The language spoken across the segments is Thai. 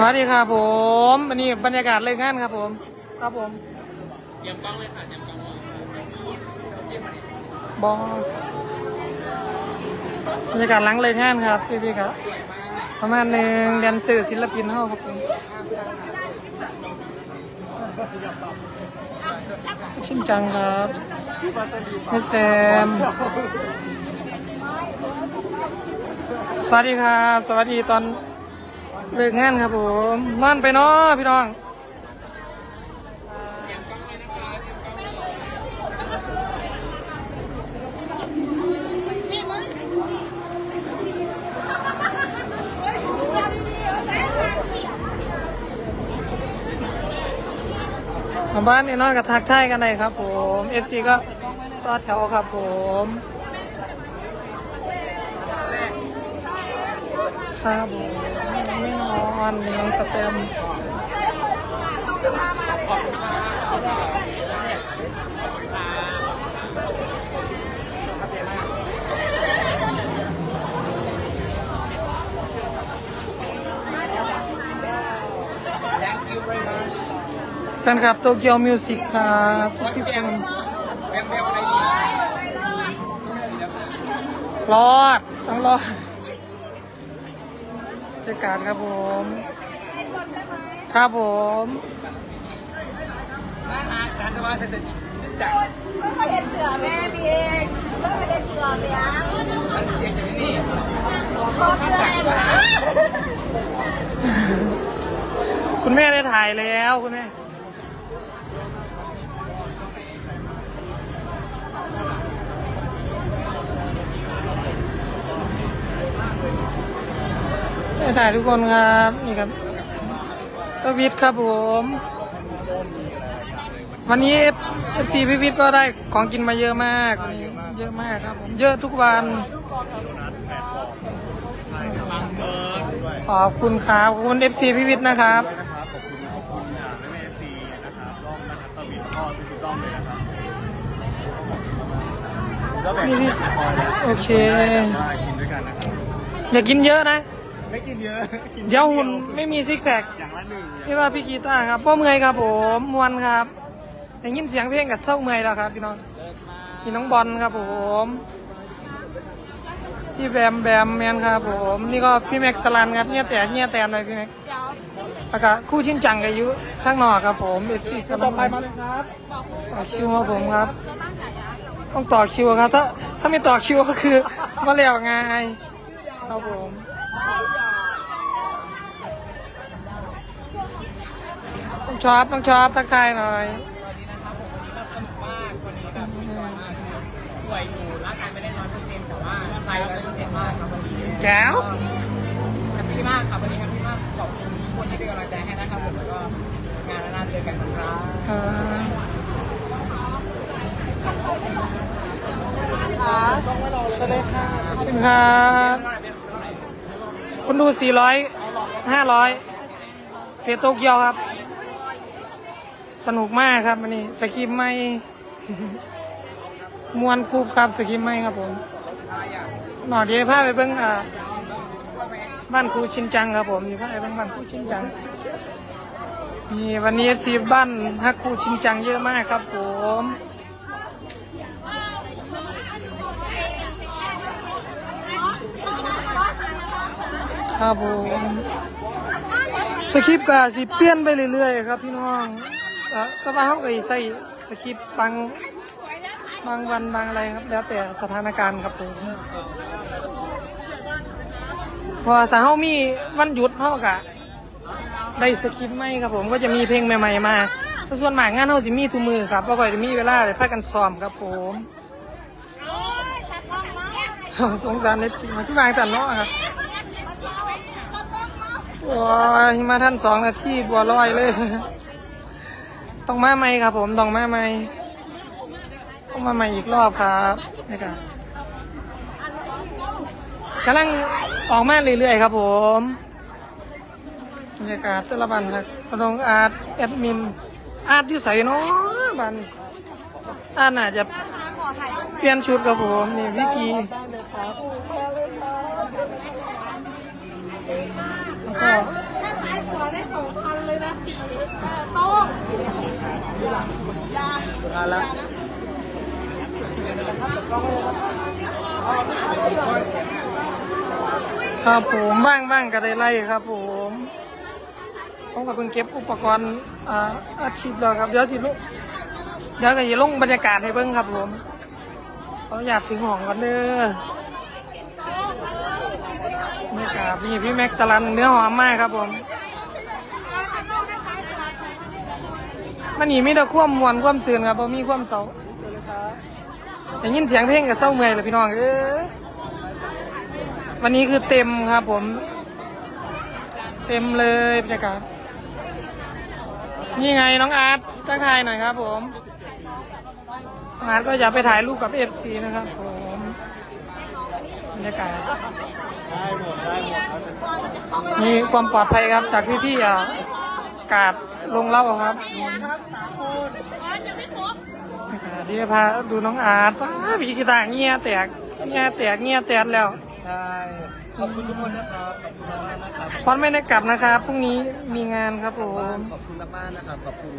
สวัสดีครับผมวันนี้บรรยากาศเลยงานครับผม ครับผมเยี่ยมกล้องเลยค่ะเยี่ยมกล้องเลยเยี่ยมมาดิบอบรรยากาศหลังเลยงานครับพี่พี่ๆครับ ประมาณหนึ่งแดนเซอร์ศิลปินเฮาครับผมชินจังครับแม่แซมสวัสดีครับ สวัสดีตอน เลิกงานครับผมนอนไปเนาะพี่น้องมาบ้านนี่นอนกับทักทายกันเลยครับ ผม FC ก็ต่อแถวครับผมครับผม ไม่นอนน้องสเต็มแฟนคลับโตเกียวมิวสิกครับทุกทุกๆคนรอดต้องรอด บรรยากาศครับผมครับผมหน้าอาฉันจะว่าจะเสร็จสิ้นจากเพิ่งมาเห็นเสือแม่พี่เองเพิ่งมาเห็นเสือเลี้ยงฉันเชียร์จากที่นี่ขอเสือเลยนะคุณแม่ได้ถ่ายแล้วคุณแม่ ได้ถ่ายทุกคนครับนี่ครับตวิทย์ครับผม วันนี้เอฟซีพี่วิทย์ก็ได้ของกินมาเยอะมากวันนี้เยอะมากครับผมเยอะทุกวันบังเอิญขอบคุณครับขอบคุณเอฟซีพี่วิทย์นะครับนะครับขอบคุณขอบคุณอ่าแม่แม่ซีนะครับร่องนะครับตวินพ่อทุกๆร่องเลยนะครับก็แบ่งกันแบบพอแล้วโอเคว่ากินด้วยกันนะครับอย่ากินเยอะนะ ไม่กินเยอะกินเดี๋ยวหุ่นไม่มีซิกแพคอย่างละหนึ่งพี่ว่าพี่กีตาร์ครับพ่อเมื่อยครับผมมวนครับได้ยินเสียงเพลงกับเศร้าเมื่อยแล้วครับพี่น้องพี่น้องบอลครับผมพี่แบมแบมแมนครับผมนี่ก็พี่แม็กซ์สลันครับเนี่ยแต่เนี่ยแตนเลยพี่แม็กซ์แล้วก็คู่ชินจังกับยุข้างนอกครับผมเอฟซีครับต่อไปมาเลยครับต่อคิวครับผมครับ ต้องต่อคิวครับถ้าถ้าไม่ต่อคิวก็คือมาแล้วไง ครับผมต้องชอบต้องชอบทักทายหน่อยสวัสดีนะครับผมวันนี้แบบสนุกมากวันนี้แบบมีจอยมากป่วยอยู่ร่างกายไม่ได้ร้อยเปอร์เซ็นต์แต่ว่าใจร้อยเปอร์เซ็นต์มากครับวันนี้แก้วแฮปปี้มากครับวันนี้แฮปปี้มากขอบคุณทุกคนที่เป็นกำลังใจให้นะครับผมแล้วก็งานหน้าๆเจอกันนะครับเอ่อสวัสดีค่ะเชิญครับ คุณดู 400 500 เพจโตเกียวครับ สนุกมากครับวันนี้สกิปไม่มวนกรูปครับสกิปไม่ครับผมหน่อเดียวพาไปเบิ้งอ่าบ้านครูชินจังครับผมอยู่พาไปเบิ้งบ้านครูชินจังนี่วันนี้ซีบ้านฮักครูชินจังเยอะมากครับผม ครับผมสคริปต์ก็สิเปลี่ยนไปเรื่อยๆครับพี่น้องเอ่อก็ว่าเขาก็สิใส่สคริปต์บางบางวันบางอะไรครับ แล้วแต่สถานการณ์ครับผมเพอถ้าเขามีวันหยุดเขาก็ได้สคริปต์ไหมครับผมก็จะมีเพลงใหม่ๆมาส่วนมากงานเฮาสิมีทุกมือครับแล้วก็จะมีเวลาได้พากันซ้อมครับผมสงสารเล็บจริงที่วางจันเนาะครับ ว้ายมาท่านสองนาทีบัวลอยเลย ต้องมาใหม่ครับ ผมต้องมาใหม่ต้องมาใหม่อีกรอบครับนี่ครับกำลังออกมาเรื่อยๆครับ ผมบรรยากาศแต่ละบันครับพนองอาร์ตแอดมิน อาร์ตที่ใส่เนาะบันอาร์ตน่าจะเปลี่ยนชุดกับผมนี่วิกีแล้วก็ ได้สอง พันเลยนะสีเออโต้งยามาแล้วครับผมบ้างบ้างก็ได้ไล่ครับผมผมกับเพิ่งเก็บอุปกรณ์อาอัดคลิปแล้วครับเดี๋ยวสิลุเดี๋ยวก็จะลงบรรยากาศให้เบิ่งครับผมเขาอยากถึงห้องกันเด้อบรรยากาศนี่พี่แม็กซ์สลันเนื้อหอมมากครับผม มันนี่มีแต่ความมวนความเสื่นครับบ่มีความเศร้าได้ยินเสียงเพลงกับเศร้าเมื่อยเลยพี่น้องเออวันนี้คือเต็มครับผม เต็มเลยบรรยากาศนี่ไงน้องอาร์ตทักทายหน่อยครับ ผมอาร์ตก็อย่าไปถ่ายรูปกับเอฟซีนะครับผมบรรยากาศได้หมดได้หมดมีความปลอดภัยครับจากพี่ๆอะ กาดลงเล่าครับเดี๋ยวพาดูน้องอาร์ตป้าพี่กีตาร์เงี้ยแตกเงี้ยแตกเงี้ยแตกแล้วใช่ขอบคุณทุกคนนะครับขอบคุณมากๆนะครับพอนไม่ได้กลับนะครับพรุ่งนี้มีงานครับผมขอบคุณมากๆนะครับขอบคุณ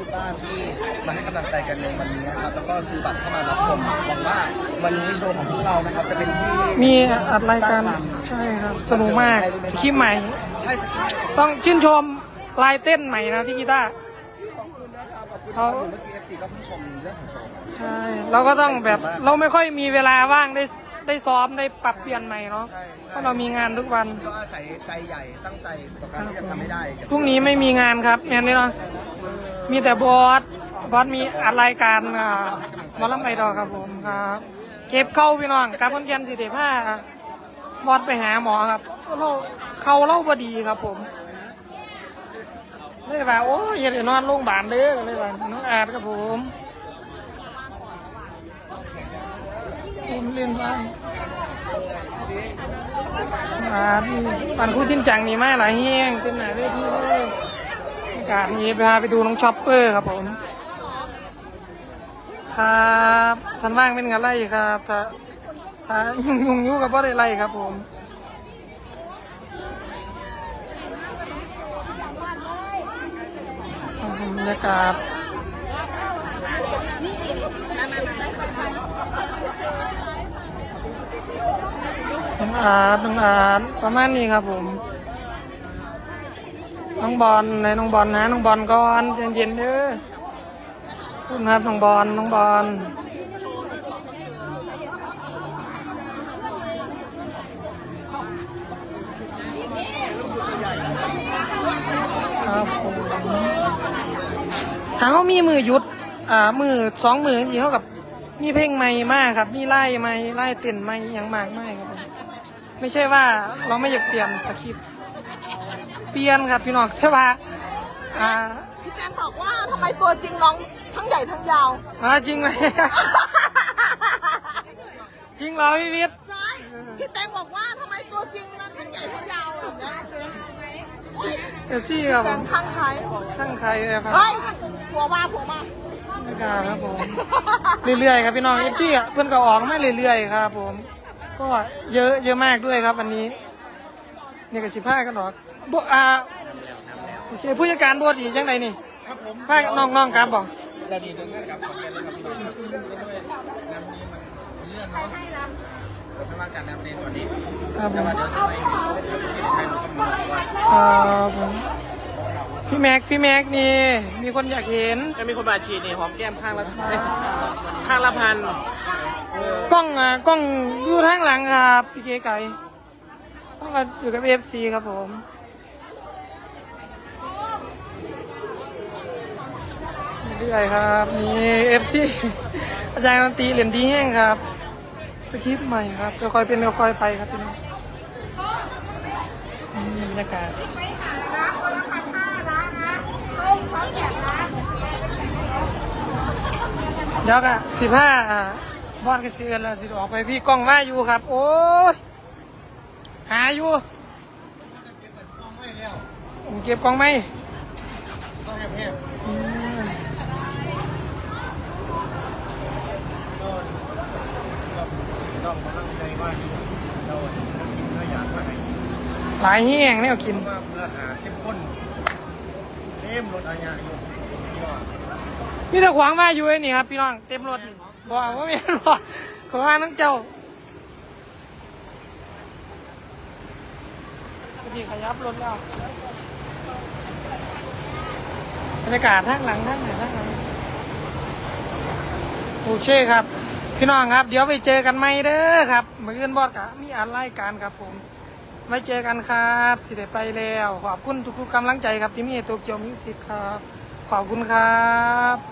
ทุกๆบ้านที่มาให้กำลังใจกันในวันนี้นะครับแล้วก็ซื้อบัตรเข้ามารับชมหวังว่าวันนี้โชว์ของพวกเรานะครับจะเป็นที่มีอัดรายการใช่ครับสนุกมากสคริปต์ใหม่ ใช่สิต้องชื่นชม ลายเต้นใหม่นะพี่กีตาร์ ขอบคุณนะครับขอบคุณเขาเมื่อกี้ FC ก็เพิ่งชมเรื่องของโชว์ใช่เราก็ต้องแบบเราไม่ค่อยมีเวลาว่างได้ได้ซ้อมได้ปรับเปลี่ยนใหม่เนาะใช่เพใช่ราะเรามีงานทุกวัน ก็อาศัยใจใหญ่ตั้งใจต่อการที่จะทำให้ได้พรุ่งนี้ไม่มีงานครับแมนนี่เนาะมีแต่บอสบอสมีอัดรายการอ่าหมอลำไอดอลครับผมครับ เก็บเข้าพี่น้องการคนเกียนสิเดผ้าบอสไปหาหมอครับเราเขาเล่าบดีครับผม เลยว่าโอ้ยอย่าไปนอนโรงพยาบาลเด้อเลยว่าน้องอาดครับผมผมเล่นบ้านอาดนี่ปันคู่ชิ้นจังนี่มาหลายแห้งเต็มหนาเวทีเลยอากาศนี้พาไปดูน้องช็อปเปอร์ครับผม ครับท่านว่างเป็นงไล่ครับถ้าถ้ายุ่งยุ่งยู่กับว่ได้ไล่ครับผม รยากาศน้องอาร์ตน้องอาร์ตประมาณนี้ครับผม น้องบอลในน้องบอลนะน้องบอลก่อนเย็นๆเด้อคุณครับน้องบอลน้องบอลครับผม ถ้าเขามีมือหยุด อ่า มือสองมือจริงๆเขากับ มีเพลงใหม่มากครับ มีไล่ใหม่ไล่เต้นใหม่อยังมากไม่ครับผมไม่ใช่ว่าเราไม่อยากเปลี่ยนสคริปต์เปลี่ยนครับพี่น้องแต่ว่าอ่าพี่แจงบอกว่าทำไมตัวจริงน้องทั้งใหญ่ทั้งยาว อ่าจริงไหม จริงเหรอพี่วิทย์ ใช่ พี่แตงบอกว่าทำไมตัวจริงนั้นทั้งใหญ่ทั้งยาวแบบเนี้ย เอลซี่ครับแตผงมข้างใครข้างใครเลยครับเฮ้ยผัวมาผัวมาไม่กล้าครับผม เรื่อยๆครับพี่น้องเอลซี่อะเพื่อนก็ออกมาเรื่อยๆครับ ผม ก็เยอะเยอะมากด้วยครับ วันนี้เนี่ยกับสิบห้ากันหรอกบอ่าโอเคผู้จัดการบวชอีกยังไงนี่ครับผมพาน้องๆครับบอกเราดีเดินเรื่องกับขอนแก่นเลยครับพี่น้องเรื่องด้วยน้ำนี้มันเลื่อนเนาะ ไม่ว่าการน้ำในส่วนนี้ครับผแต่มว่าเดี๋ยวจะไปให้ลูกกำลังว่าครับผมพี่แม็กพี่แม็กนี่ มีคนอยากเห็น จะมีคนบาดฉีดนี่หอมแก้มข้างละข้างละพันกล้องอะกล้องอยู่ทางหลังครับพี่เก๋ไก่กล้องก็อยู่กับเอฟซีครับผมเรื่อยๆครับนี่เอฟซีอาจารย์ดนตรีเหรียญดีแห้งครับ สคริปต์ใหม่ครับค่อยๆเป็นค่อยๆไปครับพี่น้องนี่บรรยากาศเดี๋ยวก็สิบห้าอ่าบอลก็สิเอือนแล้วสิออกไปพี่กล้องว่าอยู่ครับ โอ้ยหาอยู่ผมเก็บกล้องไหม ต้องแห้งอืมๆต้องมาตั้งใจว่าเรากินเนื้ออยากว่าไหนคหลายแห้งเนี่ยกินมาเมื่อหาเข้มข้นเต็มรถอาญาอยู่พี่น้องมีแต่ขวางมาอยู่ไอ้นี่ครับพี่น้องเต็มรถนี่บอกว่ามีรถขวางน้องเจ้าพอดีขยับรถแล้วบรรยากาศทางหลังทางไหนทางหลังโอเคครับ พี่น้องครับ เดี๋ยวไปเจอกันไหมเด้อครับเมื่อคืนบอดกะมีอะไรกันครับผมไว้เจอกันครับสิเดไปแล้ว ขอบคุณทุกๆกำลังใจครับที่มีตัวเกียวมิวสิกครับ ขอบคุณครับ